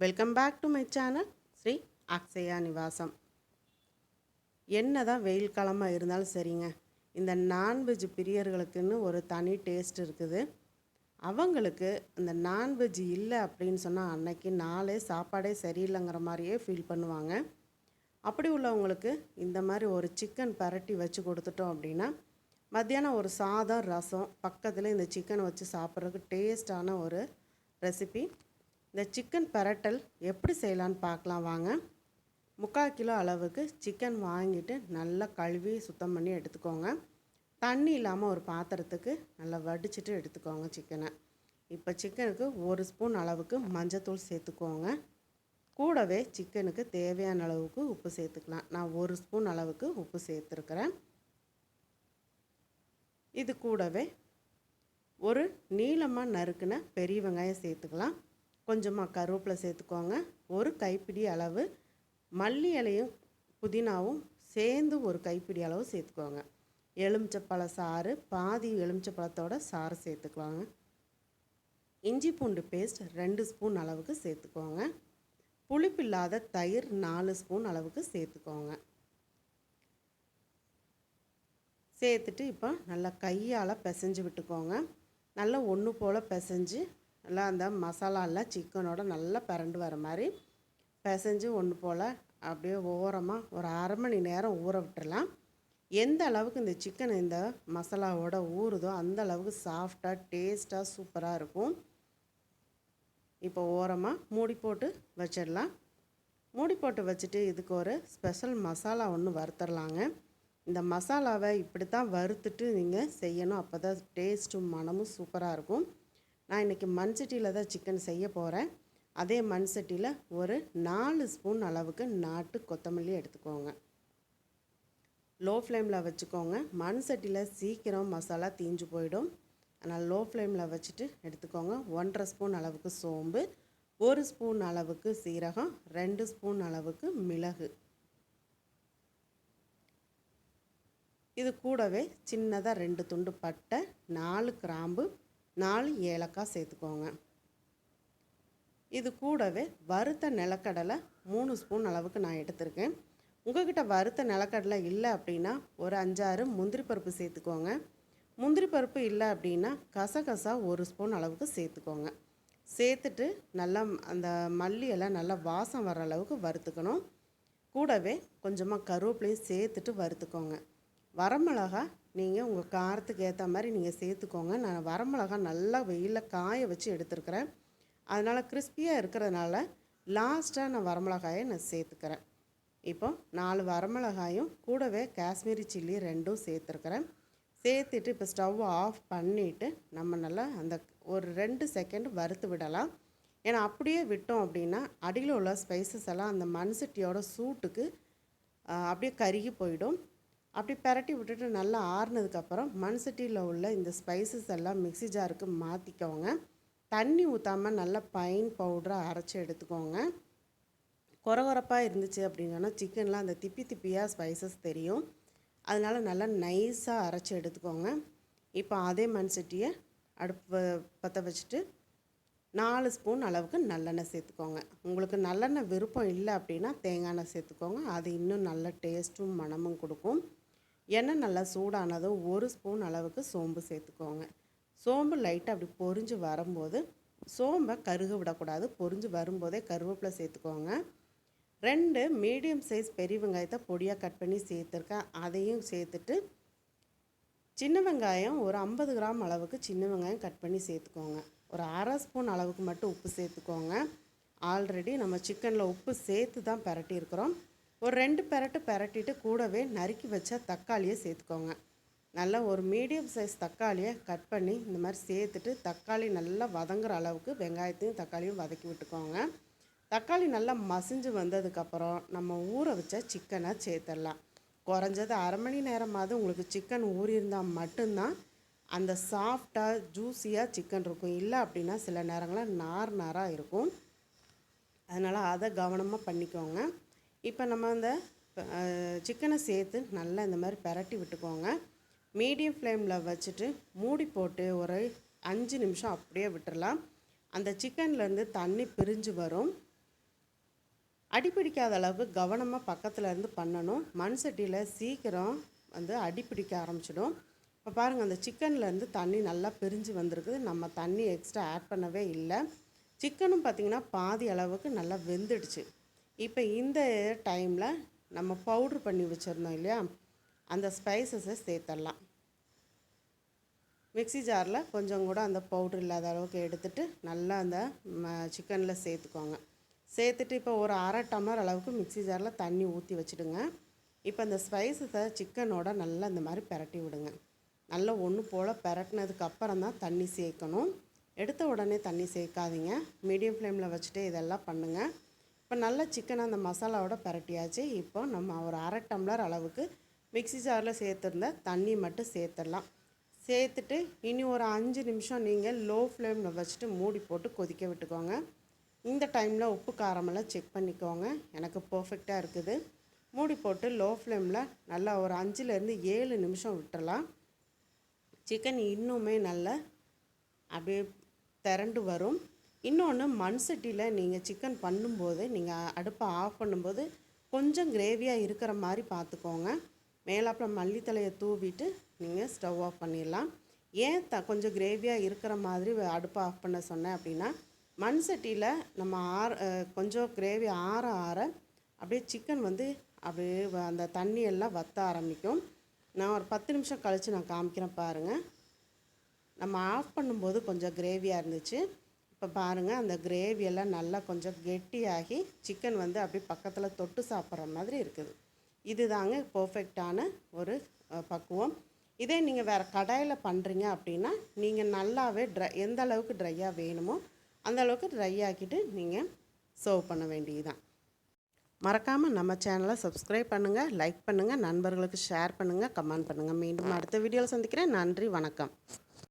Welcome back to my channel Sri Akshaya Nivasam என்ன தான் வெயில் காலமாக இருந்தாலும் சரிங்க. இந்த நான்வெஜ் பிரியர்களுக்குன்னு ஒரு தனி டேஸ்ட் இருக்குது. அவங்களுக்கு இந்த நான்வெஜ் இல்லை அப்படின்னு சொன்னால் அன்னைக்கு நாளே சாப்பாடே சரியில்லைங்கிற மாதிரியே ஃபீல் பண்ணுவாங்க. அப்படி உள்ளவங்களுக்கு இந்த மாதிரி ஒரு சிக்கன் பரட்டி வச்சு கொடுத்துட்டோம் அப்படின்னா மத்தியானம் ஒரு சாதம் ரசம் பக்கத்தில் இந்த சிக்கன் வச்சு சாப்பிட்றதுக்கு டேஸ்டான ஒரு ரெசிபி இந்த சிக்கன் பரட்டல் எப்படி செய்யலான்னு பார்க்கலாம் வாங்க. முக்கால் கிலோ அளவுக்கு சிக்கன் வாங்கிட்டு நல்லா கழுவி சுத்தம் பண்ணி எடுத்துக்கோங்க. தண்ணி இல்லாமல் ஒரு பாத்திரத்துக்கு நல்லா வடிச்சிட்டு எடுத்துக்கோங்க சிக்கனை இப்போ சிக்கனுக்கு ஒரு ஸ்பூன் அளவுக்கு மஞ்சத்தூள் சேர்த்துக்கோங்க. கூடவே சிக்கனுக்கு தேவையான அளவுக்கு உப்பு சேர்த்துக்கலாம். நான் ஒரு ஸ்பூன் அளவுக்கு உப்பு சேர்த்துருக்குறேன். இது கூடவே ஒரு நீளமாக நறுக்குன பெரிய வெங்காயம் சேர்த்துக்கலாம். கொஞ்சமாக கருவேப்பிலை சேர்த்துக்கோங்க. ஒரு கைப்பிடி அளவு மல்லி இலையும் புதினாவும் சேர்ந்து ஒரு கைப்பிடி அளவு சேர்த்துக்கோங்க. எலுமிச்சப்பழ சாறு பாதி எலுமிச்சப்பழத்தோட சாறு சேர்த்துக்கலாங்க இஞ்சி பூண்டு பேஸ்ட் ரெண்டு ஸ்பூன் அளவுக்கு சேர்த்துக்கோங்க. புளிப்பில்லாத தயிர் நாலு ஸ்பூன் அளவுக்கு சேர்த்துக்கோங்க. சேர்த்துட்டு இப்போ நல்லா கையால் பிசைஞ்சு விட்டுக்கோங்க. நல்லா ஒன்று போல் பிசைஞ்சு நல்லா அந்த மசாலாலாம் சிக்கனோட நல்லா பரண்டு வர மாதிரி பிசைஞ்சு ஒன்று போல் அப்படியே ஓரமாக ஒரு அரை மணி நேரம் ஊற விட்டுடலாம் எந்த அளவுக்கு இந்த சிக்கன் இந்த மசாலாவோட ஊறுதோ அந்த அளவுக்கு சாஃப்டாக டேஸ்ட்டாக சூப்பராக இருக்கும். இப்போ ஓரமாக மூடி போட்டு வச்சிடலாம். மூடி போட்டு வச்சுட்டு இதுக்கு ஒரு ஸ்பெஷல் மசாலா ஒன்று வறுத்துடலாங்க இந்த மசாலாவை இப்படி தான் வறுத்துட்டு நீங்கள் செய்யணும். அப்போ தான் டேஸ்ட்டும் மனமும் சூப்பராக இருக்கும். நான் இன்றைக்கி மண் சட்டியில் தான் சிக்கன் செய்ய போகிறேன் அதே மண் சட்டியில் ஒரு நாலு ஸ்பூன் அளவுக்கு நாட்டு கொத்தமல்லி எடுத்துக்கோங்க. லோ ஃப்ளேமில் வச்சுக்கோங்க. மண் சட்டியில் சீக்கிரம் மசாலா தீஞ்சு போயிடும். அதனால் லோ ஃப்ளேமில் வச்சுட்டு எடுத்துக்கோங்க. ஒன்றரை ஸ்பூன் அளவுக்கு சோம்பு ஒரு ஸ்பூன் அளவுக்கு சீரகம் ரெண்டு ஸ்பூன் அளவுக்கு மிளகு. இது கூடவே சின்னதாக ரெண்டு துண்டு பட்டை நாலு கிராம்பு நாலு ஏலக்காய் சேர்த்துக்கோங்க. இது கூடவே வறுத்த நிலக்கடலை மூணு ஸ்பூன் அளவுக்கு நான் எடுத்திருக்கேன். உங்ககிட்ட வறுத்த நிலக்கடலை இல்லை அப்படின்னா ஒரு அஞ்சாறு முந்திரி பருப்பு சேர்த்துக்கோங்க. முந்திரி பருப்பு இல்லை அப்படின்னா கசகசா ஒரு ஸ்பூன் அளவுக்கு சேர்த்துக்கோங்க. சேர்த்துட்டு நல்லா அந்த மல்லி எல்லாம் நல்லா வாசம் வர அளவுக்கு வறுத்துக்கணும். கூடவே கொஞ்சமாக கருவேப்பிலையும் சேர்த்துட்டு வறுத்துக்கோங்க. வரமிளகா நீங்கள் உங்கள் காரத்துக்கு ஏற்ற மாதிரி நீங்கள் சேர்த்துக்கோங்க. நான் வரமிளகா நல்லா வெயிலில் காய வச்சு எடுத்துருக்கிறேன். அதனால் கிறிஸ்பியாக இருக்கிறதுனால லாஸ்ட்டாக நான் வரமிளகாயை நான் சேர்த்துக்கிறேன். இப்போ நாலு வரமிளகாயும் கூடவே காஷ்மீரி சில்லி ரெண்டும் சேர்த்துருக்குறேன். சேர்த்துட்டு இப்போ ஸ்டவ் ஆஃப் பண்ணிவிட்டு நம்ம நல்லா அந்த ஒரு ரெண்டு செகண்ட் வறுத்து விடலாம். ஏன்னா அப்படியே விட்டோம் அப்படின்னா அடியில் உள்ள ஸ்பைசஸ் எல்லாம் அந்த மண் சட்டியோட சூட்டுக்கு அப்படியே கருகி போயிடும். அப்படி பரட்டி விட்டுட்டு நல்லா ஆறுனதுக்கப்புறம் மண் சட்டியில் உள்ள இந்த ஸ்பைசஸ் எல்லாம் மிக்சி ஜாருக்கு மாற்றிக்கோங்க தண்ணி ஊற்றாமல் நல்லா பைன் பவுடராக அரைச்சி எடுத்துக்கோங்க. குறகுறப்பாக இருந்துச்சு அப்படின்னா சிக்கன்லாம் அந்த திப்பி திப்பியாக ஸ்பைசஸ் தெரியும். அதனால் நல்லா நைஸாக அரைச்சி எடுத்துக்கோங்க. இப்போ அதே மண் சட்டியை அடுப்பு பற்ற வச்சுட்டு நாலு ஸ்பூன் அளவுக்கு நல்லெண்ணெய் சேர்த்துக்கோங்க. உங்களுக்கு நல்லெண்ணெய் விருப்பம் இல்லை அப்படின்னா தேங்காய் எண்ணெய் சேர்த்துக்கோங்க. அது இன்னும் நல்ல டேஸ்ட்டும் மணமும் கொடுக்கும். எண்ணெய் நல்லா சூடானதும் ஒரு ஸ்பூன் அளவுக்கு சோம்பு சேர்த்துக்கோங்க. சோம்பு லைட்டாக அப்படி பொரிஞ்சு வரும்போது சோம்பை கருக விடக்கூடாது. பொரிஞ்சு வரும்போதே கருவேப்பிலை சேர்த்துக்கோங்க. ரெண்டு மீடியம் சைஸ் பெரிய வெங்காயத்தை பொடியாக கட் பண்ணி சேர்த்துருக்கேன். அதையும் சேர்த்துட்டு சின்ன வெங்காயம் ஒரு ஐம்பது கிராம் அளவுக்கு சின்ன வெங்காயம் கட் பண்ணி சேர்த்துக்கோங்க. ஒரு அரை ஸ்பூன் அளவுக்கு மட்டும் உப்பு சேர்த்துக்கோங்க. ஆல்ரெடி நம்ம சிக்கனில் உப்பு சேர்த்து தான் பரட்டியிருக்கிறோம். ஒரு ரெண்டு பெரட்டு பெரட்டிட்டு கூடவே நறுக்கி வச்ச தக்காளியை சேர்த்துக்கோங்க. நல்லா ஒரு மீடியம் சைஸ் தக்காளியை கட் பண்ணி இந்த மாதிரி சேர்த்துட்டு தக்காளி நல்லா வதங்குற அளவுக்கு வெங்காயத்தையும் தக்காளியும் வதக்கி விட்டுக்கோங்க. தக்காளி நல்லா மசிஞ்சு வந்ததுக்கப்புறம் நம்ம ஊற வச்ச சிக்கனை சேர்த்துடலாம். குறைஞ்சது அரை மணி நேரமாவது உங்களுக்கு சிக்கன் ஊறியிருந்தால் மட்டும்தான் அந்த சாஃப்டாக ஜூஸியாக சிக்கன் இருக்கும். இல்லை அப்படின்னா சில நேரங்களில் நார் நாராக இருக்கும். அதனால் அதை கவனமாக பண்ணிக்கோங்க. இப்போ நம்ம அந்த சிக்கனை சேர்த்து நல்லா இந்த மாதிரி பரட்டி விட்டுக்கோங்க. மீடியம் ஃப்ளேமில் வச்சுட்டு மூடி போட்டு ஒரு அஞ்சு நிமிஷம் அப்படியே விட்டுறலாம். அந்த சிக்கன்லேருந்து தண்ணி பிரிஞ்சு வரும். அடி பிடிக்காத அளவுக்கு கவனமாக பக்கத்தில் இருந்து பண்ணணும். மண் சட்டியில் சீக்கிரம் வந்து அடி பிடிக்க ஆரம்பிச்சிடும். இப்போ பாருங்கள் அந்த சிக்கன்லேருந்து தண்ணி நல்லா பிரிஞ்சு வந்திருக்குது. நம்ம தண்ணி எக்ஸ்ட்ரா ஆட் பண்ணவே இல்லை. சிக்கனும் பார்த்திங்கன்னா பாதி அளவுக்கு நல்லா வெந்துடுச்சு. இப்போ இந்த டைமில் நம்ம பவுட்ரு பண்ணி வச்சுருந்தோம் இல்லையா? அந்த ஸ்பைசஸை சேர்த்துடலாம் மிக்ஸி ஜாரில் கொஞ்சம் கூட அந்த பவுட்ரு இல்லாத அளவுக்கு எடுத்துட்டு நல்லா அந்த சிக்கனில் சேர்த்துக்கோங்க. சேர்த்துட்டு இப்போ ஒரு அரை டம்ளர் அளவுக்கு மிக்ஸி ஜாரில் தண்ணி ஊற்றி வச்சுடுங்க. இப்போ அந்த ஸ்பைசஸை சிக்கனோட நல்லா இந்த மாதிரி பிரட்டி விடுங்க. நல்லா ஒன்று போல் பெரட்டினதுக்கப்புறம் தான் தண்ணி சேர்க்கணும். எடுத்த உடனே தண்ணி சேர்க்காதீங்க. மீடியம் ஃப்ளேமில் வச்சுட்டு இதெல்லாம் பண்ணுங்கள் இப்போ நல்ல சிக்கன் அந்த மசாலாவோட பிரட்டியாச்சு. இப்போ நம்ம ஒரு அரை டம்ளர் அளவுக்கு மிக்ஸி ஜாரில் சேர்த்துருந்த தண்ணி மட்டும் சேர்த்துடலாம். சேர்த்துட்டு இனி ஒரு அஞ்சு நிமிஷம் நீங்கள் லோ ஃப்ளேமில் வச்சுட்டு மூடி போட்டு கொதிக்க விட்டுக்கோங்க. இந்த டைமில் உப்பு காரமெல்லாம் செக் பண்ணிக்கோங்க. எனக்கு பர்ஃபெக்டாக இருக்குது. மூடி போட்டு லோ ஃப்ளேமில் நல்லா ஒரு அஞ்சுலேருந்து ஏழு நிமிஷம் விட்டுறலாம். சிக்கன் இன்னுமே நல்லா அப்படியே திரண்டு வரும். இன்னொன்று மண் சட்டியில் நீங்கள் சிக்கன் பண்ணும்போது நீங்கள் அடுப்பை ஆஃப் பண்ணும்போது கொஞ்சம் கிரேவியாக இருக்கிற மாதிரி பார்த்துக்கோங்க. மேலாப்பில் மல்லித்தலையை தூவிட்டு நீங்கள் ஸ்டவ் ஆஃப் பண்ணிடலாம். ஏன் த கொஞ்சம் கிரேவியாக இருக்கிற மாதிரி அடுப்பை ஆஃப் பண்ண சொன்னேன் அப்படின்னா மண் சட்டியில் நம்ம ஆற கொஞ்சம் கிரேவி ஆற ஆற அப்படியே சிக்கன் வந்து அப்படியே அந்த தண்ணியெல்லாம் வற்ற ஆரம்பிக்கும். நான் ஒரு பத்து நிமிஷம் கழித்து நான் காமிக்கிறேன் பாருங்கள் நம்ம ஆஃப் பண்ணும்போது கொஞ்சம் கிரேவியாக இருந்துச்சு. இப்போ பாருங்கள் அந்த கிரேவி எல்லாம் நல்லா கொஞ்சம் கெட்டியாகி சிக்கன் வந்து அப்படியே பக்கத்தில் தொட்டு சாப்பிட்ற மாதிரி இருக்குது. இது தாங்க பர்ஃபெக்டான ஒரு பக்குவம். இதே நீங்கள் வேறு கடாயில் பண்ணுறீங்க அப்படின்னா நீங்கள் நல்லாவே ட்ரை எந்த அளவுக்கு ட்ரையாக வேணுமோ அந்த அளவுக்கு ட்ரை ஆக்கிட்டு நீங்கள் சர்வ் பண்ண வேண்டியதுதான். மறக்காமல் நம்ம சேனலை சப்ஸ்கிரைப் பண்ணுங்கள் லைக் பண்ணுங்கள் நண்பர்களுக்கு ஷேர் பண்ணுங்கள் கமெண்ட் பண்ணுங்கள் மீண்டும் அடுத்த வீடியோவில் சந்திக்கிறேன். நன்றி வணக்கம்.